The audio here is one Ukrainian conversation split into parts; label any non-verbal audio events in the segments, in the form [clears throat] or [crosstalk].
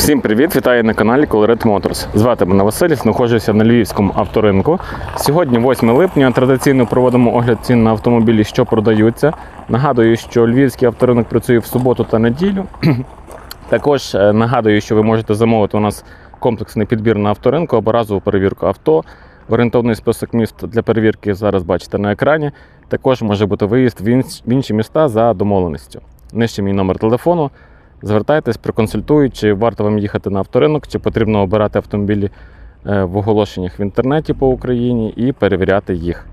Всім привіт! Вітаю на каналі Colored Motors. Звати мене Василь, знаходжуся на Львівському авторинку. Сьогодні 8 липня. Традиційно проводимо огляд цін на автомобілі, що продаються. Нагадую, що Львівський авторинок працює в суботу та неділю. [clears throat] Також е, нагадую, що ви можете замовити у нас комплексний підбір на авторинку або разову перевірку авто. Орієнтовний список міст для перевірки зараз бачите на екрані. Також може бути виїзд в інші міста за домовленістю. Нижче мій номер телефону. Звертайтесь, проконсультують, чи варто вам їхати на авторинок, чи потрібно обирати автомобілі е, в оголошеннях в інтернеті по Україні і перевіряти їх.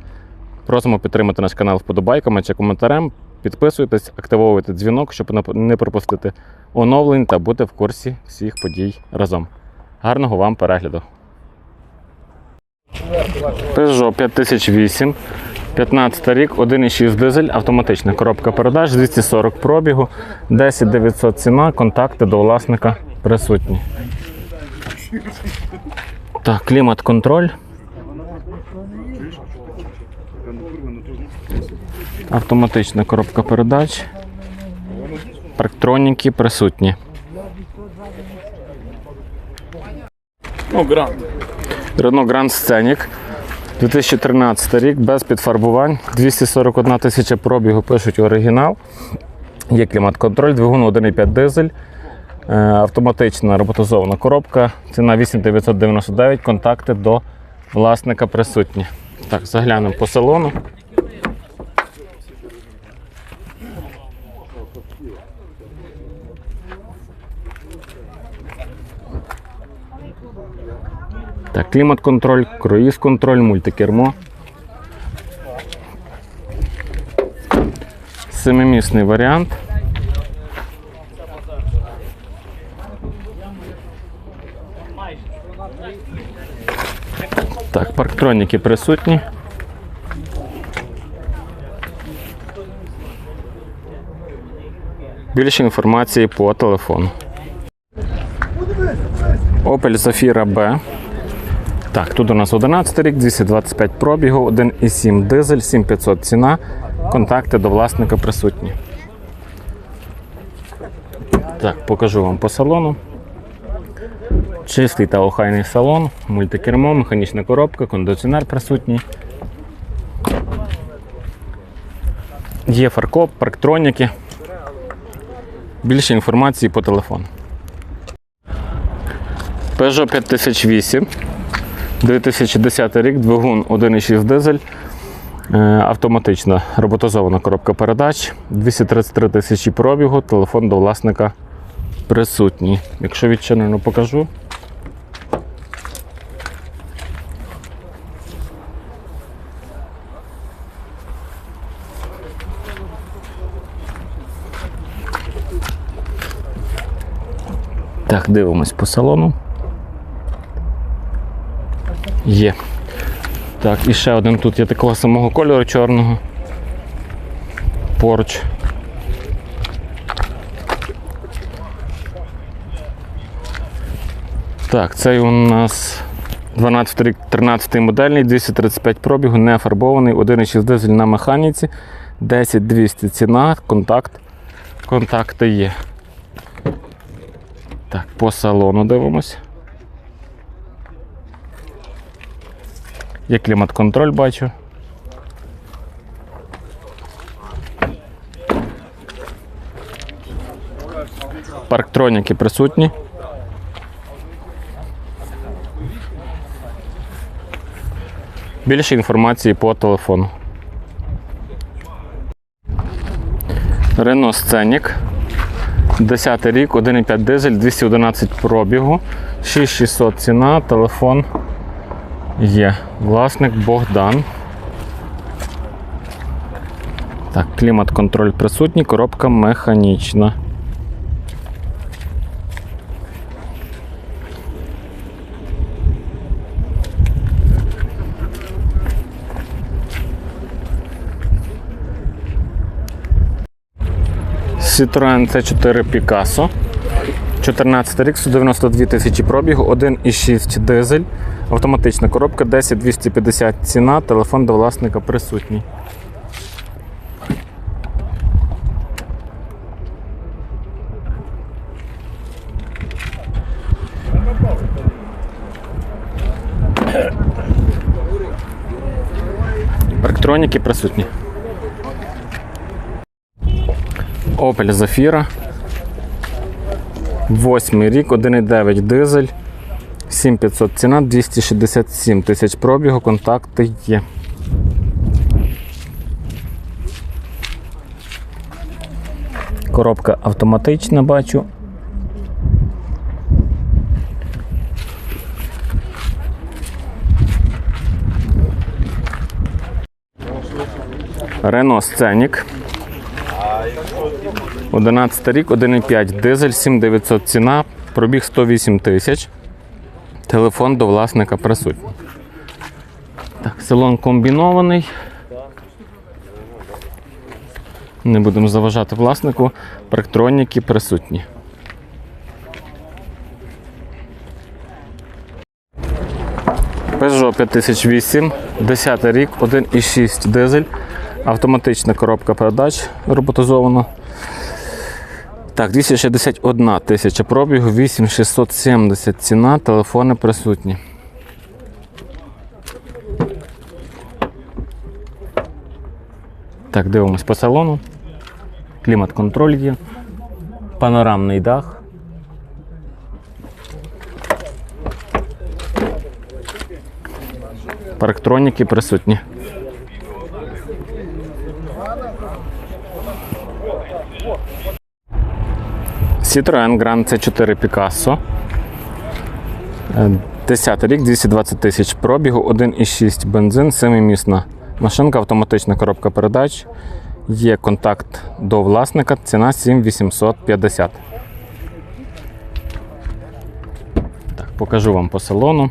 Просимо підтримати наш канал вподобайками чи коментарем. Підписуйтесь, активовуйте дзвінок, щоб не- пропустити оновлень та бути в курсі всіх подій разом. Гарного вам перегляду! Peugeot 5008, 15 рік, 1,6 дизель, автоматична коробка передач, 240 пробігу, 10 900 ціна, контакти до власника присутні. Так, клімат-контроль. Автоматична коробка передач. Парктроніки присутні. Ну, гранд. Renault Grand Scenic 2013 рік без підфарбувань, 241 тисяча пробігу пишуть оригінал. Є клімат-контроль, двигун 1,5 дизель, е, автоматична роботизована коробка, ціна 8999, контакти до власника присутні. Так, заглянемо по салону. Так, клімат-контроль, круїз-контроль, мультикермо. Семимісний варіант. Так, парктроніки присутні. Більше інформації по телефону. Opel Zafira B. Так, тут у нас 11 рік, 225 пробігу, 1,7 дизель, 7500 ціна. Контакти до власника присутні. Так, покажу вам по салону. Чистий та охайний салон, мультикермо, механічна коробка, кондиціонер присутній. Є фаркоп, парктроніки. Більше інформації по телефону. Peugeot 5008. 2010 рік, двигун 1,6 дизель, е, автоматична роботизована коробка передач, 233 тисячі пробігу, телефон до власника присутній. Якщо відчинено, покажу. Так, дивимось по салону. Є. Так, і ще один тут є такого самого кольору чорного. Поруч. Так, цей у нас 12 рік, 13 модельний, 235 пробігу, не фарбований, 1,6 дизель на механіці, 10200 ціна, контакт. Контакти є. Так, по салону дивимось. Є клімат-контроль, бачу. Парктроніки присутні. Більше інформації по телефону. Renault Scenic. 10 рік, 1,5 дизель, 211 пробігу, 6600 ціна, телефон Є. Власник Богдан. Так, клімат-контроль присутній, коробка механічна. Citroen C4 Picasso. 14 рік, 192 тисячі пробігу, 1,6 дизель, Автоматична коробка 10250 ціна, телефон до власника присутній. Електроніки присутні. Opel Zafira. Восьмий рік, 1,9 дизель. 7500 ціна, 267 тисяч пробігу, контакти є. Коробка автоматична, бачу. Renault Scenic. 11 рік, 1,5 дизель, 7900 ціна, пробіг 108 тисяч. Телефон до власника присутній. Так, салон комбінований. Не будемо заважати власнику. Парктроніки присутні. Peugeot 5008, 10 рік, 1,6 дизель, автоматична коробка передач роботизована. Так, 261 тисяча пробігу, 8670 ціна, телефони присутні. Так, дивимось по салону. Клімат-контроль є, панорамний дах. Парктроніки присутні. Citroen Grand C4 Picasso. Е, 10 рік, 220 тисяч пробігу, 1,6 бензин, 7-місна машинка, автоматична коробка передач. Є контакт до власника, ціна 7850. Так, покажу вам по салону.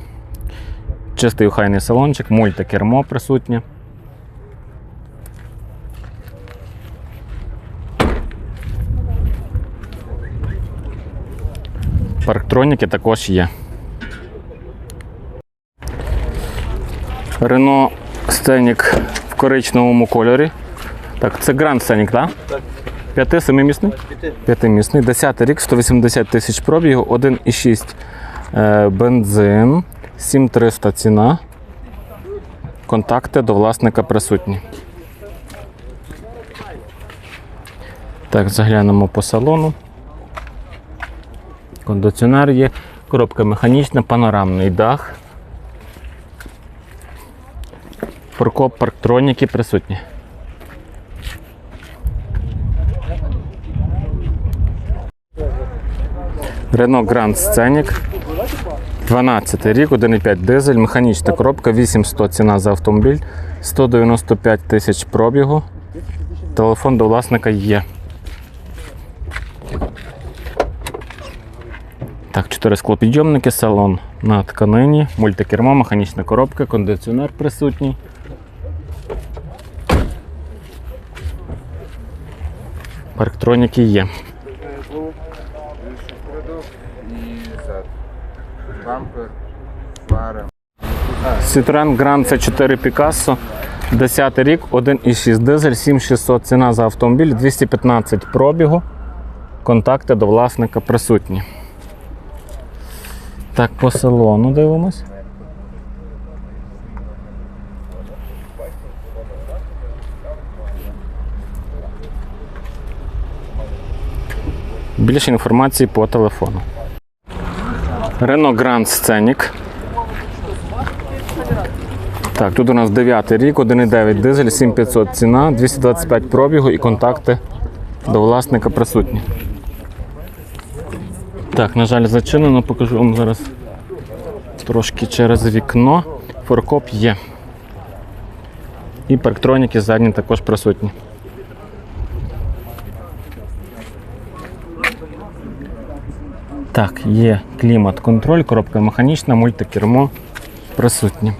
Чистий охайний салончик, мультикермо присутнє. Парктроніки також є. Renault Scenic в коричневому кольорі. Так, це Grand Scenic, так? Так. П'яти, семимісний? П'ятимісний. 10 рік, 180 тисяч пробігу, 1,6 е, бензин, 7300 ціна. Контакти до власника присутні. Так, заглянемо по салону. Кондиціонер є, коробка механічна, панорамний дах. Прокоп парктроніки присутні. Renault Grand Scenic. 12 рік, 1,5 дизель, механічна коробка, 800 ціна за автомобіль, 195 тисяч пробігу. Телефон до власника є. Так, 4 склопідйомники, салон на тканині, мультикермо, механічна коробка, кондиціонер присутній. Парктроніки є. Citroen Grand C4 Picasso. 10 рік, 1,6 дизель, 7600 ціна за автомобіль, 215 пробігу. Контакти до власника присутні. Так, по салону дивимось. Більше інформації по телефону. Renault Grand Scenic. Так, тут у нас 9 рік, 1,9 дизель, 7500 ціна, 225 пробігу і контакти до власника присутні. Так, на жаль, зачинено, покажу вам зараз трошки через вікно. Форкоп є. І парктроніки задні також присутні. Так, є клімат-контроль, коробка механічна, мультикермо присутні.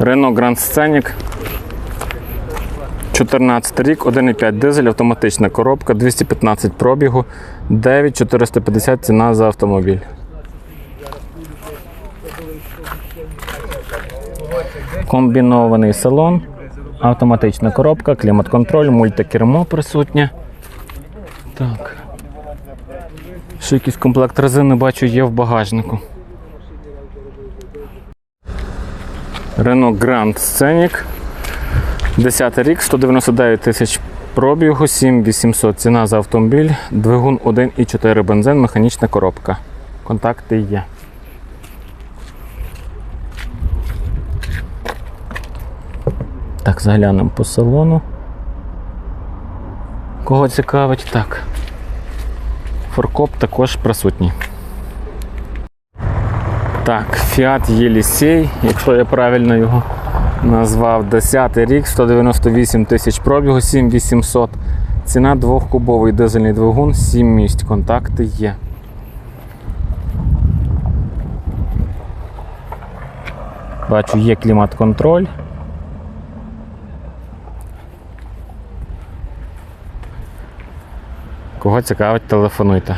Renault Grand Scenic. 14 рік, 1,5 дизель, автоматична коробка, 215 пробігу, 9450 ціна за автомобіль. Комбінований салон, автоматична коробка, клімат-контроль, мультикермо присутнє. Так. Ще якийсь комплект резини бачу є в багажнику. Renault Grand Scenic. 10 рік, 199 тисяч пробігу, 7800 ціна за автомобіль, двигун 1,4 бензин, механічна коробка. Контакти є. Так, заглянемо по салону. Кого цікавить? Так. Форкоп також присутній. Так, Fiat Єлісей, якщо я правильно його назвав, 10 рік, 198 тисяч пробігу, 7800. Ціна двохкубовий дизельний двигун, 7 місць. Контакти є. Бачу, є клімат-контроль. Кого цікавить, телефонуйте.